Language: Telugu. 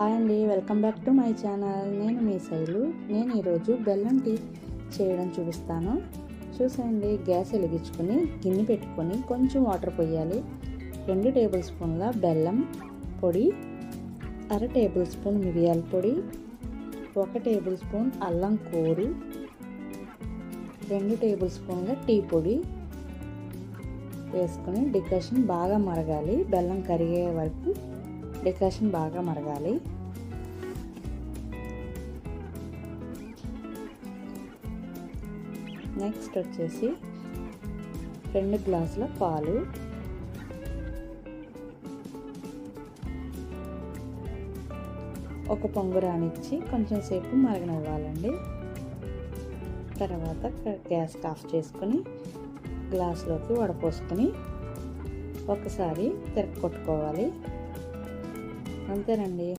హాయ్ అండి welcome back to my channel. నేను మీ శైలు. నేను ఈరోజు బెల్లం టీ చేయడం చూపిస్తాను. చూసేయండి గ్యాస్ వెలిగించుకొని గిన్నె పెట్టుకొని కొంచెం వాటర్ పోయాలి. రెండు టేబుల్ స్పూన్ల బెల్లం పొడి అర టేబుల్ స్పూన్ మిరియాల పొడి ఒక టేబుల్ స్పూన్ అల్లం కూరు రెండు టేబుల్ స్పూన్ల టీ పొడి వేసుకొని డికాషన్ బాగా మరగాలి. బెల్లం కరిగే వరకు డెకరేషన్ బాగా మరగాలి. నెక్స్ట్ వచ్చేసి రెండు గ్లాసుల పాలు. ఒక పొంగురానిచ్చి కొంచెం సేపు మరగనివ్వాలండి. తర్వాత గ్యాస్ ఆఫ్ చేసుకొని గ్లాస్లోకి వడపోసుకొని ఒకసారి తిరగ కొట్టుకోవాలి. అంతేనండి.